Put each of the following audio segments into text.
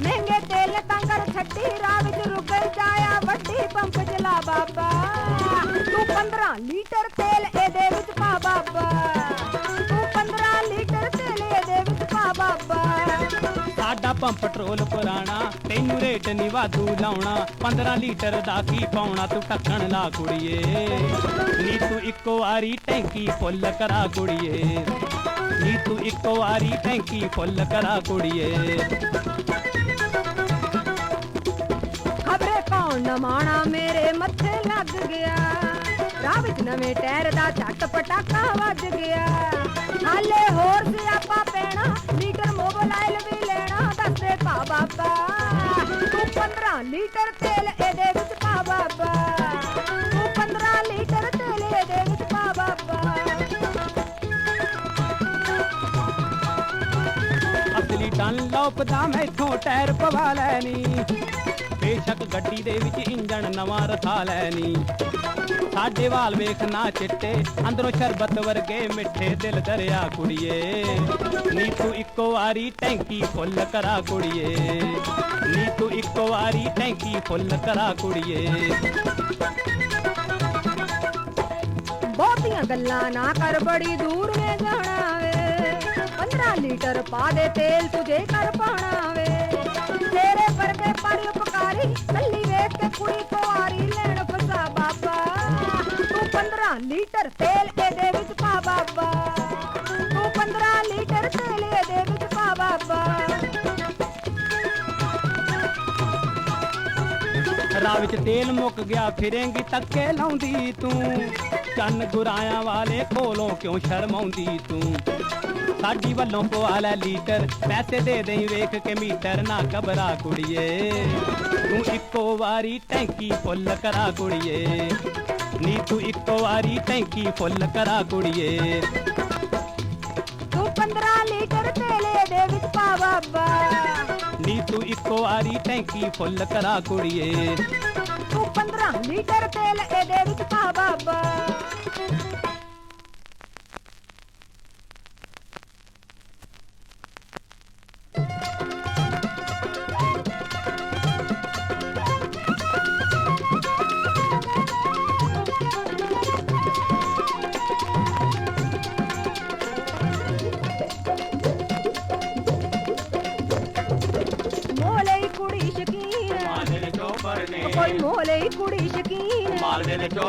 ਮਹਿੰਗੇ ਤੇਲ ਟਾਂਗਰ ਛੱਡੀ ਰਾਹ ਵਿੱਚ ਰੁਕ ਜਾਇਆ, ਵੱਡੀ ਪੰਪ ਚਲਾ ਬਾਬਾ। ਤੂੰ 15 ਲੀਟਰ ਤੇਲ ਇਹਦੇ ਵਿੱਚ ਪਾ ਬਾਬਾ। ਤੂੰ 15 ਲੀਟਰ ਤੇਲ ਇਹਦੇ ਵਿੱਚ ਪਾ ਬਾਬਾ। ਸਾਡਾ ਪੰਪ ਪੈਟਰੋਲ ਪੁਰਾਣਾ, ਤੈਨੂੰ ਰੇਟ ਨਹੀਂ ਵਾਧੂ ਲਾਉਣਾ। 15 ਲੀਟਰ ਦਾ ਕੀ ਪਾਉਣਾ, ਤੂੰ ਟੱਕਣ ਲਾ ਕੁੜੀਏ। ਨੀ ਤੂੰ ਇੱਕੋ ਵਾਰੀ ਟੈਂਕੀ ਫੁੱਲ ਕਰਾ ਕੁੜੀਏ। ਨੀ ਤੂੰ ਇੱਕੋ ਵਾਰੀ ਟੈਂਕੀ ਫੁੱਲ ਕਰਾ ਕੁੜੀਏ। ਖਬਰੇ ਨਮਾਣਾ ਮੇਰੇ ਮੱਥੇ ਲੱਗ ਗਿਆ। ਰਾਹ ਵਿੱਚ ਨਵੇਂ ਟਾਇਰ ਦਾ ਝੱਟ ਪਟਾਕਾ ਵੱਜ ਗਿਆ। ਹਾਲੇ ਹੋਰ ਸਿਆਪਾ ਪੈਣਾ, ਲੀਟਰ ਮੋਬਾਈਲ ਵੀ ਲੈਣਾ ਦੱਸੇ ਪਾ ਬਾਬਾ। ਤੂੰ 15 ਲੀਟਰ ਤੇਲ ਇਹਦੇ ਵਿੱਚ ਪਾ ਬਾਬਾ। ਤੂੰ 15 ਲੀਟਰ ਤੇਲ ਇਹਦੇ ਵਿੱਚ ਪਾ ਬਾਬਾ। ਅਸਲੀ ਡਨਲੌਪ ਦਾ ਮੈਥੋਂ ਟਾਇਰ ਪਵਾ ਲੈਣੀ। ਗੱਡੀ ਦੇ ਵਿੱਚ ਇੰਜਣ ਨਵਾਂ ਰਥਾ ਲੈਣੀ ਸਾਡੇ ਵਾਲ ਵੇਖ ਨਾ ਚਿੱਟੇ, ਅੰਦਰੋਂ ਸ਼ਰਬਤ ਵਰਗੇ ਮਿੱਠੇ ਦਿਲ ਦਰਿਆ ਕੁੜੀਏ। ਨੀ ਤੂੰ ਇੱਕੋ ਵਾਰੀ ਟੈਂਕੀ ਫੁੱਲ ਕਰਾ ਕੁੜੀਏ। ਨੀ ਤੂੰ ਇੱਕੋ ਵਾਰੀ ਟੈਂਕੀ ਫੁੱਲ ਕਰਾ ਕੁੜੀਏ। ਬਹੁਤੀਆਂ ਗੱਲਾਂ ਨਾ ਕਰ, ਬੜੀ ਦੂਰ ਵੇ ਜਾਣਾ ਵੇ। 15 ਲੀਟਰ ਪਾ ਦੇ ਤੇਲ ਤੁਝੇ ਕਰ ਪਾਣਾ ਵੇ। ਤੇਰੇ ਵਰਗੇ ਪਰ ਉਪਕਾਰੀ, ਕੱਲੀ ਵੇਖ ਕੇ ਕੁੜੀ ਕੁਆਰੀ ਲੈਣ ਫਸਾ ਬਾਬਾ। ਤੂੰ 15 ਲੀਟਰ ਤੇਲ ਇਹਦੇ ਵਿੱਚ ਪਾ ਬਾਬਾ। ਤੂੰ 15 ਲੀਟਰ ਤੇਲ ਇਹਦੇ ਵਿੱਚ ਪਾ ਬਾਬਾ। ਰਾਹ ਵਿੱਚ ਤੇਲ ਮੁੱਕ ਗਿਆ, ਫਿਰੇਂਗੀ ਤੱਕੇ ਲਾਉਂਦੀ ਤੂੰ। ਚੰਨ ਗੁਰਾਇਆਂ ਵਾਲੇ ਕੋਲੋਂ ਕਿਉਂ ਸ਼ਰਮਾਉਂਦੀ ਤੂੰ? ਸਾਡੀ ਵੱਲੋਂ ਪਵਾ ਲੈ ਲੀਟਰ। ਪੈਸੇ ਦੇ ਦੇਈ ਵੇਖ ਕੇ ਮੀਟਰ ਨਾ ਘਬਰਾ ਕੁੜੀਏ। ਤੂੰ ਇੱਕੋ ਵਾਰੀ ਟੈਂਕੀ ਫੁੱਲ ਕਰਾ ਕੁੜੀਏ। ਨੀ ਤੂੰ ਇੱਕੋ ਵਾਰੀ ਟੈਂਕੀ ਫੁੱਲ ਕਰਾ ਕੁੜੀਏ। ਤੂੰ 15 ਲੀਟਰ ਤੇਲ ਇਹਦੇ ਵਿੱਚ ਪਾ ਬਾਬਾ। ਨੀ ਤੂੰ ਇੱਕੋ ਵਾਰੀ ਟੈਂਕੀ ਫੁੱਲ ਕਰਾ ਕੁੜੀਏ। ਤੂੰ 15 ਲੀਟਰ ਤੇਲ ਇਹਦੇ ਵਿੱਚ ਪਾ ਬਾਬਾ।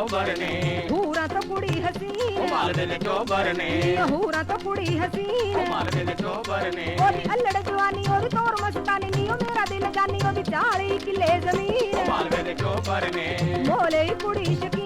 ਚੋਬਰ ਨੇ ਹੂਰਾ ਤਾਂ ਕੁੜੀ ਹਸੀਨ ਮਾਲਵੇ ਦੇ ਚੋਬਰ ਨੇ ਹੂਰਾ ਤਾਂ ਕੁੜੀ ਹਸੀਨ ਮਾਲਵੇ ਦੇ ਚੋਬਰ ਨੇ ਉਹਦੀ ਅਲੜ ਜਵਾਨੀ ਉਹਦੀ ਤੋਰ ਮਸਤਾਨੀ ਨੀ ਉਹ ਮੇਰਾ ਦਿਲ ਜਾਨੀ ਉਹਦੀ 40 ਕਿੱਲੇ ਜ਼ਮੀਨ ਮਾਲਵੇ ਦੇ ਚੋਬਰ ਨੇ ਮੋਲੇ ਕੁੜੀ ਮਾਲਵੇ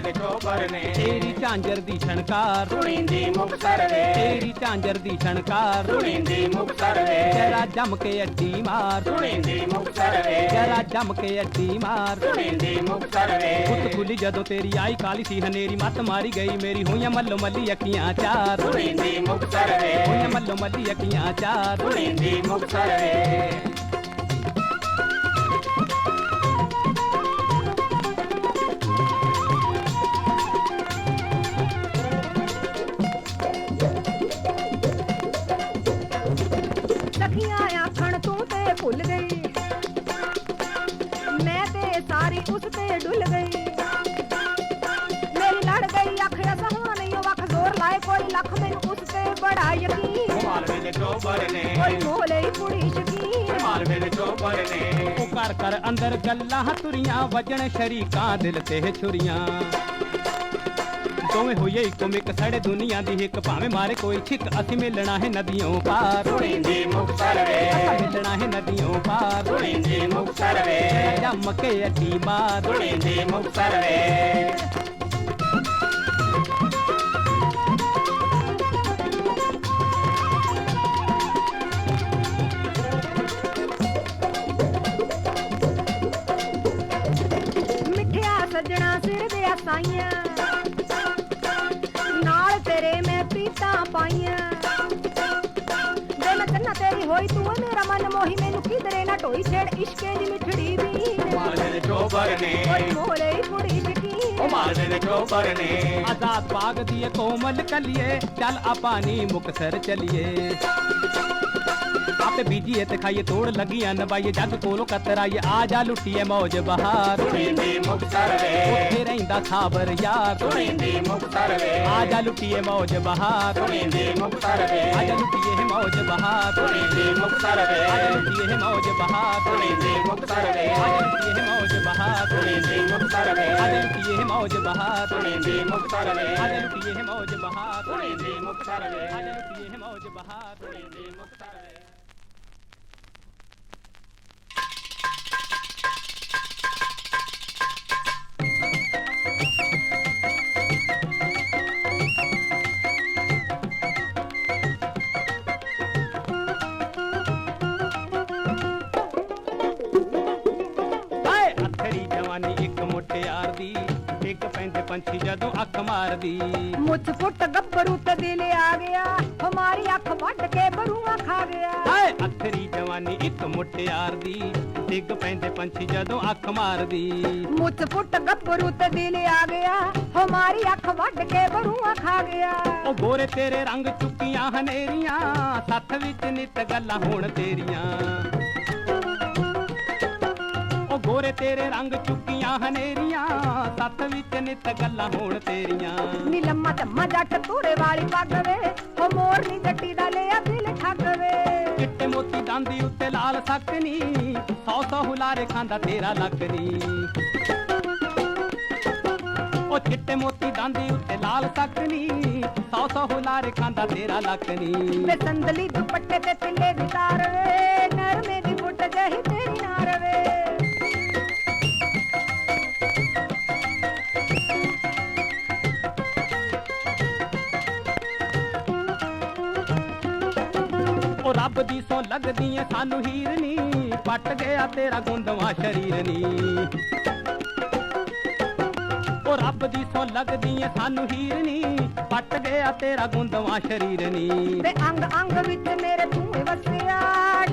ਦੇ ਚੋਬਰ ਨੇ। ਤੇਰੀ ਝਾਂਜਰ ਦੀ ਛਣਕਾਰ। ਸੁਣੀਂਦੀ ਮੁਕਤਰ ਵੇ। ਤੇਰੀ ਝਾਂਜਰ ਦੀ ਛਣਕਾਰ। ਸੁਣੀਂਦੀ ਮੁਕਤਰ ਵੇ। ਜਰਾ ਜੰਮ ਕੇ ਅੱਡੀ ਮਾਰ। ਸੁਣੀਂਦੀ ਮੁਕਤਰ ਵੇ। ਜਰਾ ਜੰਮ ਕੇ ਅੱਡੀ ਮਾਰ। ਸੁਣੀਂਦੀ ਮੁਕਤਰ ਵੇ। ਪੁੱਤ ਖੁੱਲੀ ਜਦੋਂ ਤੇਰੀ ਆਈ ਕਾਲੀ ਸੀ ਹਨੇਰੀ ਮੱਤ ਮਾਰੀ ਗਈ। ਮੇਰੀ ਹੋਈਆਂ ਮੱਲੋ ਮੱਲੀ ਅੱਖੀਆਂ ਚਾਰ। ਸੁਣੀਂਦੀ ਮੁਕਤਰ ਵੇ। ਹੋਈਆਂ ਮੱਲੋ ਮੱਲੀ ਅੱਖੀਆਂ ਚਾਰ। ਸੁਣੀਂਦੀ ਮੁਕਤਰ ਵੇ। ਚੋਬਰ ਨੇ। ਕੋਈ ਮੋਲੇ ਕੁੜੀ ਚੋਬਰ ਨੇ। ਉਹ ਘਰ ਅੰਦਰ ਗੱਲਾਂ ਤੁਰੀਆਂ ਵਜਣ ਸ਼ਰੀਕਾਂ ਦਿਲ ਤੇ ਛੁਰੀਆਂ। ਦੋਵੇਂ ਹੋਈਏ ਇੱਕੋ ਮਿੱਕ ਸੜੇ ਦੁਨੀਆ ਦੀ ਹਿੱਕ ਭਾਵੇਂ ਮਾਰੇ ਕੋਈ ਛਿੱਕ ਅਸੀਂ ਮਿਲਣਾ ਹੈ ਨਦੀਆਂ ਪਾਰ। ਸੁਣੀਂਦੀ ਮੁਕਤਰ ਵੇ ਅਸੀਂ ਮਿਲਣਾ ਹੈ ਨਦੀਆਂ ਪਾਰ। ਸੁਣੀਂਦੀ ਮੁਕਤਰ ਵੇ ਜੰਮ ਕੇ ਅੱਡੀ ਮਾਰ ਸੁਣੀਂਦੀ ਮੁਕਤਰ ਵੇ ਸਾਈਆਂ। ਨਾਲ ਤੇਰੇ ਮੈਂ ਪੀਤਾ ਪਾਈਆਂ। ਜੇ ਮੈਂ ਕੰਨਾ ਤੇਰੀ ਹੋਈ ਤੂੰ ਏ ਮੇਰਾ ਮਨ ਮੋਹੀ। ਮੈਨੂੰ ਕਿਧਰੇ ਨਾ ਢੋਈ ਛੇੜ ਇਸ਼ਕੇ ਦੀ ਮਿੱਠੜੀ ਵੀ ਦੇ ਚੋਬਰ ਨੇ। ਮੋਲੇ ਕੁੜੀ ਸ਼ਕੀਨ ਉਹ ਮਾਲਵੇ ਦੇ ਚੋਬਰ ਨੇ। ਆਜ਼ਾਦ ਬਾਗ ਦੀ ਕੋਮਲ ਕਲੀਏ ਚੱਲ ਆਪਾਂ ਨੀ ਮੁਕਸਰ ਚਲੀਏ। ਆਪੇ ਬੀਜੀਏ ਤੇ ਖਾਈਏ ਤੋੜ ਲੱਗੀਆਂ ਨਵਾਈਏ ਜੱਗ ਕੋਲੋਂ ਕਤਰਾਈਏ ਆ ਜਾ ਲੁੱਟੀਏ ਮੌਜ ਬਹਾਰ ਸੁਣੀਂਦੀ ਮੁਕਤਸਰ ਵੇ ਉੱਥੇ ਰਹਿੰਦਾ ਸਾਬਰ ਯਾਰ ਸੁਣੀਂਦੀ ਮੁਕਤਸਰ ਵੇ ਆ ਜਾ ਲੁੱਟੀਏ ਮੌਜ ਬਹਾਰ ਸੁਣੀਂਦੀ ਮੁਕਤਸਰ ਵੇ ਆ ਜਾ ਲੁੱਟੀਏ ਮੌਜ ਬਹਾਰ ਸੁਣੀਂਦੀ ਮੁਕਤਸਰ ਵੇ ਆ ਜਾ ਲੁੱਟੀਏ ਮੌਜ ਬਹਾਰ ਸੁਣੀਂਦੀ ਮੁਕਤਸਰ ਵੇ ਆ ਮਾਰਦੀ ਮੁੱਛ ਫੁੱਟ ਗੱਭਰੂ ਤੇ ਦਿਲ ਆ ਗਿਆ। ਹਮਾਰੀ ਅੱਖ ਵੱਢ ਕੇ ਬਰੂਆ ਖਾ ਗਿਆ। ਹਾਏ ਅਥਰੀ ਜਵਾਨੀ ਇੱਕ ਮੁਟਿਆਰ ਦੀ ਡਿੱਗ ਪੈਂਦੇ ਪੰਛੀ ਜਦੋਂ ਅੱਖ ਮਾਰਦੀ। ਮੁੱਛ ਫੁੱਟ ਗੱਭਰੂ ਤੇ ਦਿਲ ਆ ਗਿਆ। ਹਮਾਰੀ ਅੱਖ ਵੱਢ ਕੇ ਬਰੂਆ ਖਾ ਗਿਆ। ਉਹ ਗੋਰੇ ਤੇਰੇ ਰੰਗ ਚੁੱਕੀਆਂ ਹਨੇਰੀਆਂ। ਸੱਥ ਵਿੱਚ ਨਿਤ ਗੱਲਾਂ ਹੋਣ ਤੇਰੀਆਂ। ਗੋਰੇ ਤੇਰੇ ਰੰਗ ਚੁੱਕੀਆਂ ਹਨੇਰੀਆਂ ਸੱਥ ਵਿੱਚ ਨਿਤ ਗੱਲਾਂ ਹੋਣ ਤੇਰੀਆਂ। ਨੀ ਲੰਮਾ ਧੰਮਾ ਜੱਟ ਤੂੜੇ ਵਾਲੀ ਪੱਗ ਵੇ ਹੋ ਮੋਰ ਨੀ ਜੱਟੀ ਦਾ ਲਿਆ ਦਿਲ ਠੱਗ ਵੇ। ਚਿੱਟੇ ਮੋਤੀ ਦੰਦੀ ਉੱਤੇ ਲਾਲ ਸਕਨੀ ਸੌ ਸੌ ਹੁਲਾਰੇ ਖਾਂਦਾ ਤੇਰਾ ਲੱਗਨੀ ਉਹ ਚਿੱਟੇ ਮੋਤੀ ਦੰਦੀ ਉੱਤੇ ਲਾਲ ਸਕਨੀ ਸੌ ਸੌ ਹੁਲਾਰੇ ਖਾਂਦਾ ਤੇਰਾ ਲੱਗਨੀ ਵੇ ਸੰਦਲੀ ਦੁਪੱਟੇ ਤੇ ਦੀ ਤਾਰ ਵੇ ਨਰਮੇ ਦੀ ਫੁੱਟ ਜਹੀ ਤੇਰੀ ਨਾਰ ਵੇ। ਰੱਬ ਦੀ ਸੋ ਲੱਗਦੀ ਏ ਸਾਨੂੰ ਹੀਰਨੀ ਪੱਟ ਗਿਆ ਤੇਰਾ ਗੁੰਦਵਾ ਸ਼ਰੀਰ ਨੀ। ਉਹ ਰੱਬ ਦੀ ਸੋ ਲੱਗਦੀ ਏ ਸਾਨੂੰ ਹੀਰਨੀ ਪੱਟ ਗਿਆ ਤੇਰਾ ਗੁੰਦਵਾ ਸ਼ਰੀਰ ਨੀ। ਵੇ ਅੰਗ ਅੰਗ ਵਿੱਚ ਮੇਰੇ ਤੂੰ ਵਸਿਆ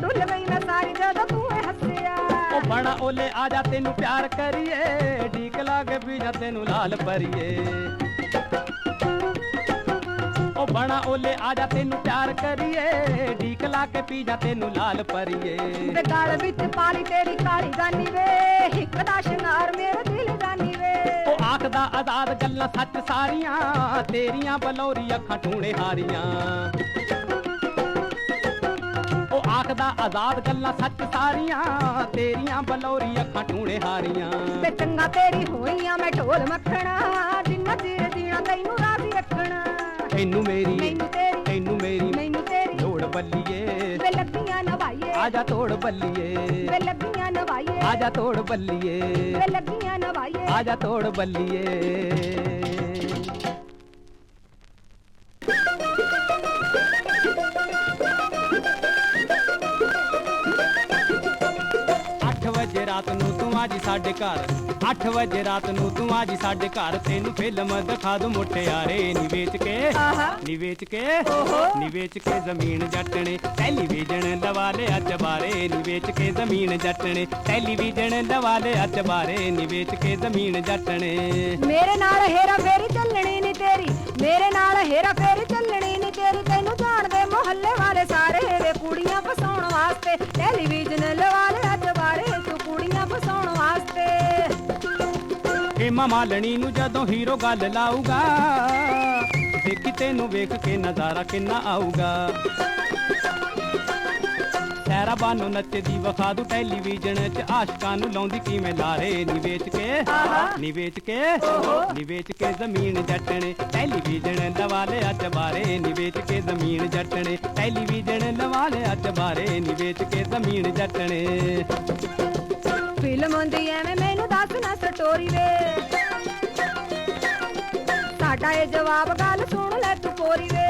ਡੁੱਲ ਗਈ ਮੈਂ ਸਾਰੀ ਜਦੋਂ ਤੂੰ ਹੱਸਿਆ। ਉਹ ਬਣਾ ਓਲੇ ਆ ਜਾ ਤੈਨੂੰ ਪਿਆਰ ਕਰੀਏ ਢੀਕ ਲਾ ਕੇ ਵੀ ਜਾ ਤੈਨੂੰ ਲਾਲ ਪਰੀਏ ਉਹ ਬਣਾ ਓਲੇ ਆ ਜਾ ਤੈਨੂੰ ਪਿਆਰ ਕਰੀਏ। ਢੀਕ ਲਾ ਕੇ ਪੀ ਜਾ ਤੈਨੂੰ ਲਾਲ ਪਰੀਏ। ਗਲ ਵਿੱਚ ਪਾਲੀ ਤੇਰੀ ਕਾਲੀ ਗਾਨੀ ਵੇ। ਹਿੱਕ ਦਾ ਸ਼ਿੰਗਾਰ ਮੇਰੇ ਦਿਲ ਜਾਨੀ ਵੇ। ਉਹ ਆਖਦਾ ਆਜ਼ਾਦ ਗੱਲਾਂ ਸੱਚ ਸਾਰੀਆਂ ਤੇਰੀਆਂ ਬਲੌਰੀ ਅੱਖਾਂ ਟੂਣੇ ਹਾਰੀਆਂ। ਉਹ ਆਖਦਾ ਆਜ਼ਾਦ ਗੱਲਾਂ ਸੱਚ ਸਾਰੀਆਂ ਤੇਰੀਆਂ ਬਲੌਰੀ ਅੱਖਾਂ ਟੂਣੇ ਹਾਰੀਆਂ। ਵੇ ਚੰਗਾ ਤੇਰੀ ਹੋਈਆਂ ਮੈਂ ਢੋਲ ਮੱਖਣਾ ਜਿੰਨਾ ਚਿਰ ਜੀਣਾ ਤੈਨੂੰ ਤੈਨੂੰ ਮੇਰੀ ਮੈਨੂੰ ਤੇਰੀ ਤੈਨੂੰ ਮੇਰੀ ਮੈਨੂੰ ਤੇਰੀ। ਲੋੜ ਬੱਲੀਏ। ਵੇ ਲੱਗੀਆਂ ਨਵਾਈਏ। ਆ ਜਾ ਤੋੜ ਬੱਲੀਏ। ਵੇ ਲੱਗੀਆਂ ਨਵਾਈਏ। ਆ ਜਾ ਤੋੜ ਬੱਲੀਏ। ਵੇ ਲੱਗੀਆਂ ਨਵਾਈਏ। ਆ ਜਾ ਤੋੜ ਬੱਲੀਏ। ਅੱਠ ਵਜੇ ਰਾਤ ਨੂੰ ਤੂੰ ਆ ਜੀ ਸਾਡੇ ਘਰ। 8 ਵਜੇ ਰਾਤ ਨੂੰ ਤੂੰ ਆ ਜੀ ਸਾਡੇ ਘਰ। ਤੈਨੂੰ ਫਿਲਮ ਦਿਖਾ ਦੂੰ ਮੁਟਿਆਰੇ। ਨੀ ਵੇਚ ਕੇ ਨੀ ਵੇਚ ਕੇ। ਨੀ ਵੇਚ ਕੇ ਜ਼ਮੀਨ ਜੱਟਣੇ। ਟੈਲੀਵਿਜ਼ਨ ਲਵਾ ਲਿਆ ਚਬਾਰੇ ਨੀ ਵੇਚ ਕੇ ਜ਼ਮੀਨ ਜੱਟਣੇ। ਟੈਲੀਵਿਜ਼ਨ ਲਵਾ ਲਿਆ ਚਬਾਰੇ ਨੀ ਵੇਚ ਕੇ ਜ਼ਮੀਨ ਜੱਟਣੇ। ਮੇਰੇ ਨਾਲ ਹੇਰਾ ਫੇਰੀ ਚੱਲਣੀ ਨੀ ਤੇਰੀ। ਮੇਰੇ ਨਾਲ ਹੇਰਾ ਫੇਰੀ ਚੱਲਣੀ ਨੀ ਤੇਰੀ। ਤੈਨੂੰ ਜਾਣਦੇ ਮੁਹੱਲੇ ਵਾਲੇ ਸਾਰੇ ਵੇ ਕੁੜੀਆਂ ਫਸਾਉਣ ਵਾਸਤੇ। ਟੈਲੀਵਿਜ਼ਨ ਲਵਾ ਹੇਮਾ ਮਾਲਣੀ ਨੂੰ ਜਦੋਂ ਹੀਰੋ ਗੱਲ ਲਾਊਗਾ। ਦੇਖੀ ਤੈਨੂੰ ਵੇਖ ਕੇ ਨਜ਼ਾਰਾ ਕਿੰਨਾ ਆਊਗਾ। ਸੈਰਾ ਬਾਨੋ ਨੱਚਦੀ ਵਖਾ ਦੂ ਟੈਲੀਵਿਜ਼ਨ 'ਚ, ਆਸ਼ਕਾਂ ਨੂੰ ਲਾਉਂਦੀ ਕਿਵੇਂ ਲਾਰੇ ਨੀ ਵੇਚ ਕੇ। ਨੀ ਵੇਚ ਕੇ, ਨੀ ਵੇਚ ਕੇ ਜ਼ਮੀਨ ਜੱਟਣੇ, ਟੈਲੀਵਿਜ਼ਨ ਲਵਾ ਲਿਆ ਚਬਾਰੇ ਨੀ ਵੇਚ ਕੇ ਜ਼ਮੀਨ ਜੱਟਣੇ, ਟੈਲੀਵਿਜ਼ਨ ਲਵਾ ਲਿਆ ਚਬਾਰੇ ਨੀ ਵੇਚ ਕੇ ਜ਼ਮੀਨ ਜੱਟਣੇ। ਫਿਲਮ ਦੀ ਐਵੇਂ ਮੈਨੂੰ ਦੱਸ ਨਾ ਸਟੋਰੀ ਵੇ। ਸਾਡਾ ਇਹ ਜਵਾਬ ਗੱਲ ਸੁਣ ਲੈ ਤੂੰ ਪੋਰੀ ਵੇ।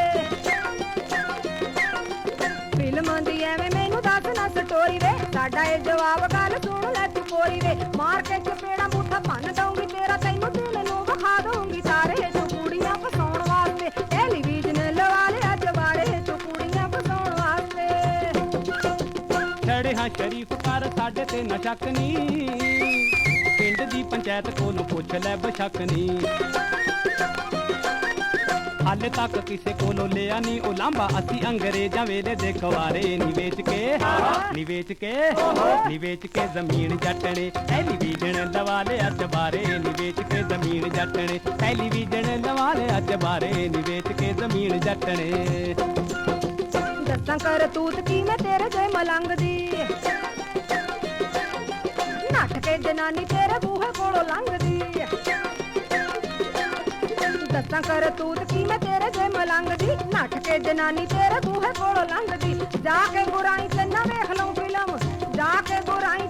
ਫਿਲਮ ਦੀ ਐਵੇਂ ਮੈਨੂੰ ਦੱਸ ਨਾ ਸਟੋਰੀ ਵੇ। ਸਾਡਾ ਇਹ ਜਵਾਬ ਗੱਲ ਸੁਣ ਲੈ ਤੂੰ ਪੋਰੀ ਵੇ। ਮਾਰ ਕੇ ਚਪੇੜਾ ਮੁੱਠਾ ਭੰਨ ਦਊਂਗੀ, ਤੇਰਾ ਤੈਨੂੰ ਦਿਲ ਨੂੰ ਵਿਖਾ ਦਊਂਗੀ। ਸਾਰੇ ਤੂੰ ਕੁੜੀਆਂ ਫਸਾਉਣ ਵਾਸਤੇ ਟੈਲੀਵਿਜ਼ਨ ਲਵਾ ਲਿਆ ਜਵਾਰੇ ਤੂੰ ਕੁੜੀਆਂ ਫਸਾਉਣ ਵਾਸਤੇ। ਛੜੇ ਹਾਂ ਸ਼ਰੀਫ ਕਰ ਸਾਡੇ ਤੇ ਨਾ ਸ਼ੱਕ ਨੀ। ਪਿੰਡ ਦੀ ਪੰਚਾਇਤ ਕੋਲੋਂ ਪੁੱਛ ਲੈ ਬਸ਼ੱਕ ਨੀ। ਹਾਲੇ ਤੱਕ ਕਿਸੇ ਕੋਲੋਂ ਲਿਆ ਨਹੀਂ ਉਹ ਲਾਂਬਾ ਅਸੀਂ ਅੰਗਰੇਜ਼ਾਂ ਵੇਲੇ ਦੇ ਖਵਾਰੇ ਨੀ ਵੇਚ ਕੇ, ਨੀ ਵੇਚ ਕੇ, ਨੀ ਵੇਚ ਕੇ ਜ਼ਮੀਨ ਜੱਟਣੇ। ਟੈਲੀਵਿਜ਼ਨ ਲਵਾ ਲਿਆ ਚਬਾਰੇ ਨੀ ਵੇਚ ਕੇ ਜ਼ਮੀਨ ਜੱਟ ਟੈਲੀਵਿਜ਼ਨ ਲਵਾ ਲਿਆ ਚਬਾਰੇ ਨੀ ਵੇਚ ਕੇ ਜ਼ਮੀਨ ਜੱਟ ਦੱਸਾਂ ਕਰ ਤੂਤ ਕੀ ਮੈਂ ਤੇਰੇ ਜੇ ਮਲੰਗ ਦੀ ਨੱਠ ਕੇ ਜਨਾਨੀ ਤੇਰੇ ਬੂਹੇ ਕੋਲੋਂ ਲੰਘਦੀ। ਦੱਸਾਂ ਕਰ ਤੂਤ ਕੀ ਮੈਂ ਤੇਰੇ ਜੇ ਮਲੰਗ ਦੀ ਨੱਠ ਕੇ ਜਨਾਨੀ ਤੇਰੇ ਬੂਹੇ ਕੋਲੋਂ ਲੰਘਦੀ। ਜਾ ਕੇ ਬੁਰਾਈ ਤੇ ਨਾ ਵੇਖ ਲਊ ਫਿਲਮ। ਜਾ ਕੇ ਬੁਰਾਈ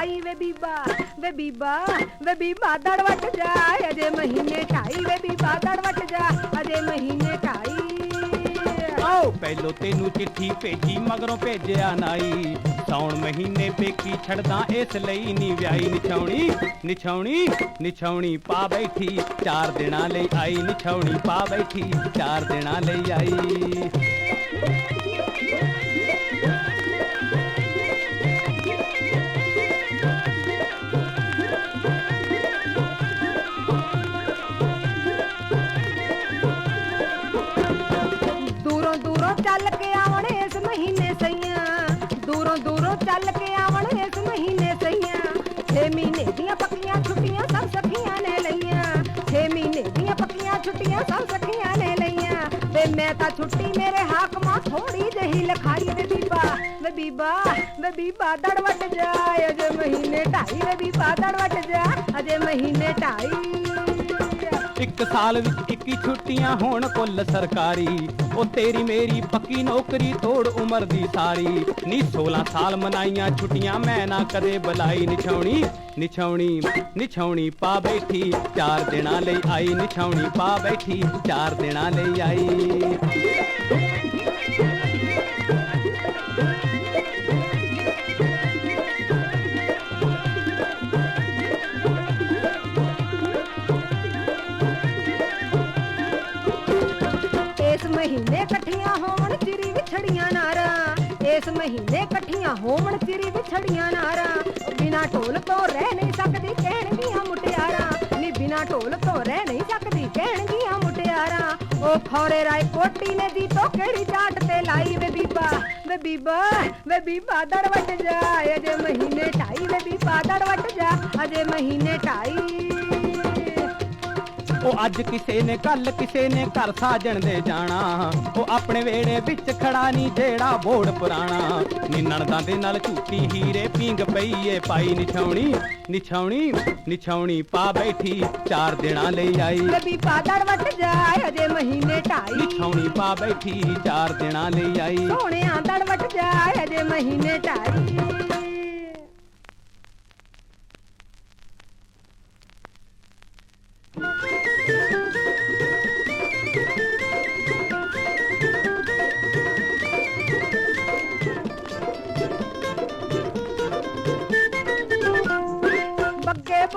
ਸਮਝ ਨਾ ਆਈ ਵੇ ਬੀਬਾ ਵੇ ਬੀਬਾ ਵੇ ਬੀਬਾ ਦੜ ਵੱਟ ਜਾ। ਅਜੇ ਮਹੀਨੇ ਢਾਈ ਵੇ ਬੀਬਾ ਦੜ ਵੱਟ ਆਓ, ਪਹਿਲੋ ਤੈਨੂੰ ਚਿੱਠੀ ਭੇਜੀ, ਮਗਰੋਂ ਭੇਜਿਆ ਨਾਈ। ਸੌਣ ਮਹੀਨੇ ਪੇਕੀ ਛੜਦਾ ਇਸ ਲਈ ਨੀ ਵਿਆਹੀ ਨਿਛਾਉਣੀ ਨਿਛਾਉਣੀ ਨਿਛਾਉਣੀ ਪਾ ਬੈਠੀ। ਚਾਰ ਦਿਨਾਂ ਲਈ ਆਈ, ਨਿਛਾਉਣੀ ਪਾ ਬੈਠੀ, ਚਾਰ ਦਿਨਾਂ ਲਈ ਆਈ। ਚੱਲ ਕੇ ਆਵਣ ਇਸ ਮਹੀਨੇ ਸਈਆਂ। ਦੂਰੋਂ ਦੂਰੋਂ ਚੱਲ ਕੇ ਆਵਣ ਇਸ ਮਹੀਨੇ ਸਈਆਂ। 6 ਮਹੀਨੇ ਦੀਆਂ ਪੱਕੀਆਂ ਛੁੱਟੀਆਂ ਸਭ ਸਖੀਆਂ ਨੇ ਲਈਆਂ। 6 ਮਹੀਨੇ ਦੀਆਂ ਪੱਕੀਆਂ ਛੁੱਟੀਆਂ ਸਭ ਸਖੀਆਂ ਨੇ ਲਈਆਂ। ਵੇ ਮੈਂ ਤਾਂ ਛੁੱਟੀ ਮੇਰੇ ਹਾਕਮਾਂ ਥੋੜੀ ਜਿਹੀ ਲਿਖਾਈ ਵੇ ਬੀਬਾ। ਵੇ ਬੀਬਾ ਵੇ ਬੀਬਾ ਦੜ ਵੱਟ ਜਾ। ਅਜੇ ਮਹੀਨੇ ਢਾਈ ਵੇ ਬੀਬਾ ਦੜ ਵੱਟ ਜਾ। ਅਜੇ ਮਹੀਨੇ ਢਾਈ ਇੱਕ ਸਾਲ ਵਿੱਚ 21 ਛੁੱਟੀਆਂ ਹੋਣ ਕੁੱਲ ਸਰਕਾਰੀ। ਉਹ ਤੇਰੀ ਮੇਰੀ ਪੱਕੀ ਨੌਕਰੀ ਤੋੜ ਉਮਰ ਦੀ ਸਾਰੀ। ਨੀ 16 ਸਾਲ ਮਨਾਈਆਂ ਛੁੱਟੀਆਂ ਮੈਂ ਨਾ ਕਦੇ ਬੁਲਾਈ। ਨਿਛਾਉਣੀ ਨਿਛਾਉਣੀ ਨਿਛਾਉਣੀ ਪਾ ਬੈਠੀ। ਚਾਰ ਦਿਨਾਂ ਲਈ ਆਈ, ਨਿਛਾਉਣੀ ਪਾ ਬੈਠੀ। ਚਾਰ ਦਿਨਾਂ ਲਈ ਆਈ। ਮਹੀਨੇ ਇਕੱਠੀਆਂ ਹੋਵਣ ਚਿਰੀ ਵਿਛੜੀਆਂ ਨਾਰਾਂ। ਬਿਨਾ ਢੋਲ ਤੋਂ ਰਹਿ ਨਹੀਂ ਸਕਦੀ ਕਹਿਣਗੀਆਂ ਮੁਟਿਆਰਾਂ। ਨੀ ਬਿਨਾ ਢੋਲ ਤੋਂ ਰਹਿ ਨਹੀਂ ਸਕਦੀ ਕਹਿਣਗੀਆਂ ਮੁਟਿਆਰਾਂ। ਉਹ ਖੌਰੇ ਰਾਏ ਕੋਟੀ ਨੇ ਦੀ ਤੋਂ ਕਿਹੜੀ ਚਾਟ ਤੇ ਲਾਈ ਵੇ ਬੀਬਾ। ਵੇ ਬੀਬਾ ਵੇ ਬੀਬਾ ਦੜ ਵੱਟ ਜਾ। ਅਜੇ ਮਹੀਨੇ ਢਾਈ ਵੇ ਬੀਬਾ ਦੜ ਵੱਟ ਜਾ। ਅਜੇ ਮਹੀਨੇ ਢਾਈ ਉਹ ਅੱਜ ਕਿਸੇ ਨੇ ਕੱਲ ਕਿਸੇ ਨੇ ਘਰ ਸਾਜਣ ਦੇ ਜਾਣਾ। ਉਹ ਆਪਣੇ ਵੇੜੇ ਵਿੱਚ ਖੜਾ ਨਹੀਂ ਜਿਹੜਾ ਬੋੜ ਪੁਰਾਣਾ। ਨਿੰਨਣਦਾਂ ਦੇ ਨਾਲ ਝੂਟੀ ਹੀਰੇ ਪਿੰਗ ਪਈਏ ਪਾਈ ਨਿਛਾਉਣੀ ਨਿਛਾਉਣੀ ਨਿਛਾਉਣੀ ਪਾ ਬੈਠੀ ਚਾਰ ਦਿਨਾਂ ਲਈ ਆਈ। ਵੇ ਬੀਬਾ ਦੜ ਵੱਟ ਜਾ ਅਜੇ ਮਹੀਨੇ ਢਾਈ। ਨਿਛਾਉਣੀ ਪਾ ਬੈਠੀ ਚਾਰ ਦਿਨਾਂ ਲਈ ਆਈ। ਸੋਹਣਿਆਂ ਦੜ ਵੱਟ ਜਾ ਅਜੇ ਮਹੀਨੇ ਢਾਈ।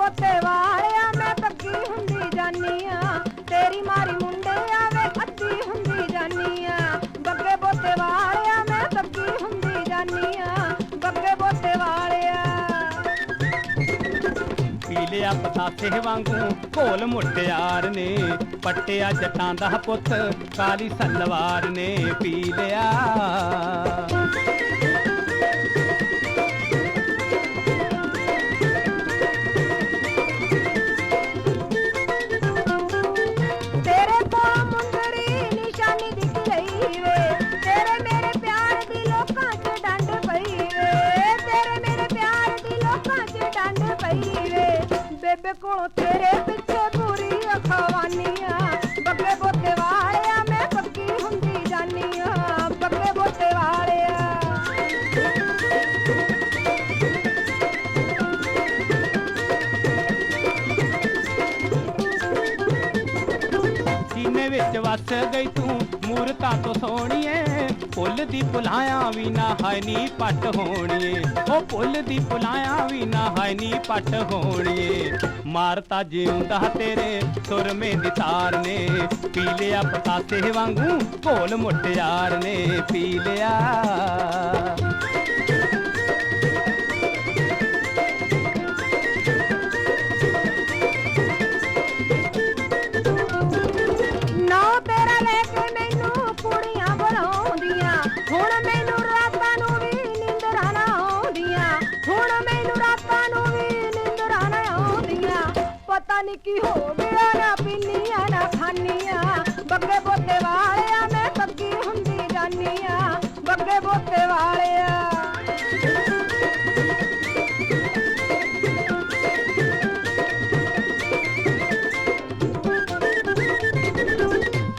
ਬੱਗੇ ਪੋਤੇ ਵਾਲਿਆ ਮੈਂ ਬੱਗੀ ਹੁੰਦੀ ਜਾਨੀ ਆ ਤੇਰੀ ਮਾਰੀ ਮੁੰਡੇ ਆਵੇ, ਅੱਧੀ ਹੁੰਦੀ ਜਾਨੀ ਆ ਬੱਗੇ ਪੋਤੇ ਵਾਲਿਆ ਮੈਂ ਬੱਗੀ ਹੁੰਦੀ ਜਾਨੀ ਆ ਬੱਗੇ ਪੋਤੇ ਵਾਲਿਆ ਪੀ ਲਿਆ ਪਤਾਸੇ ਵਾਂਗੂ ਘੋਲ ਮੁਟਿਆਰ ਨੇ, ਪੱਟਿਆ ਜੱਟਾਂ ਦਾ ਪੁੱਤ ਕਾਲੀ ਸਲਵਾਰ ਨੇ ਪੀ ਲਿਆ। ਵਸ ਗਈ ਤੂੰ, ਮੂਰਤਾ ਤੋਂ ਸੋਹਣੀਏ। ਪੁੱਲ ਦੀ ਪੁਲਾਇਆ ਵੀ ਨਾ ਹੈ ਨੀ ਪੱਟ ਹੋਣੀਏ। ਉਹ ਪੁੱਲ ਦੀ ਪੁਲਾਇਆ ਵੀ ਨਾ ਹੈ ਨੀ ਪੱਟ ਹੋਣੀਏ। ਮਾਰਤਾ ਜਿਉਂਦਾ ਤੇਰੇ ਸੁਰਮੇ ਦੀ ਤਾਰ ਨੇ। ਪੀ ਲਿਆ ਪਤਾਸੇ ਵਾਂਗੂ ਘੋਲ ਮੁਟਿਆਰ ਨੇ। ਪੀ ਲਿਆ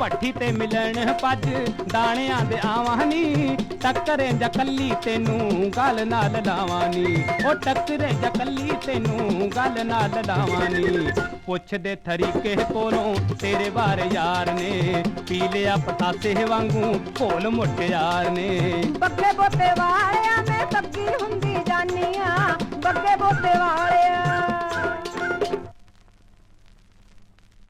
ਭੱਠੀ ਤੇ ਮਿਲਣ ਭੱਜ, ਦਾਣਿਆਂ ਦੇ ਆਵਾਂ ਨੀ। ਟੱਕਰੇ ਜਾਂ ਤੈਨੂੰ ਗੱਲ ਨਾਲ ਲਾਵਾਂ ਨੀ। ਉਹ ਟੱਕਰੇ ਜਾਂ ਤੈਨੂੰ ਗੱਲ ਨਾਲ ਲਾਵਾਂ ਨੀ। ਪੁੱਛਦੇ ਥਰੀਕੇ ਕੋਲੋਂ ਤੇਰੇ ਬਾਰੇ ਯਾਰ ਨੇ। ਪੀ ਲਿਆ ਪਤਾਸੇ ਵਾਂਗੂ ਭੋਲ ਯਾਰ ਨੇ। ਬੱਗੇ ਬੋਤੇ ਵਾਲਿਆ ਮੈਂ ਤੱਕੀ ਹੁੰਦੀ ਜਾਨੀਆਂ। ਬੱਗੇ ਬੋਤੇ ਵਾਲਿਆ